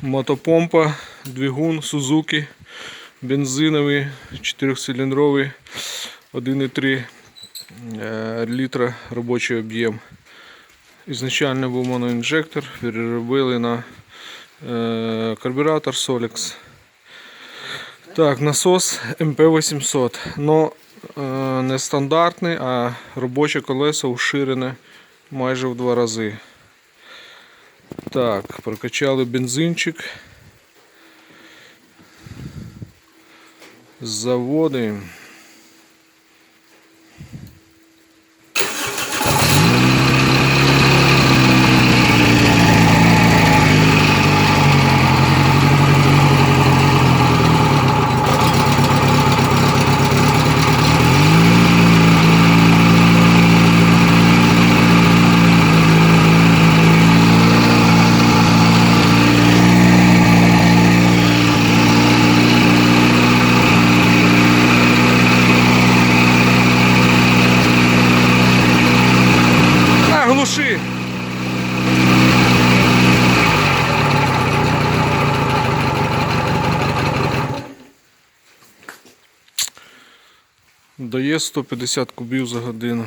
Мотопомпа, двигун Suzuki, бензиновий, 4-циліндровий, 1,3 е, літра робочий об'єм. Ізначально був моноінжектор, переробили на е, карбюратор Solex. Так, насос МП-800. Но е, не стандартний, а робоче колесо уширене майже в два рази. Так, прокачали бензинчик. Заводимо. На, глуши! Дає 150 кубів за годину.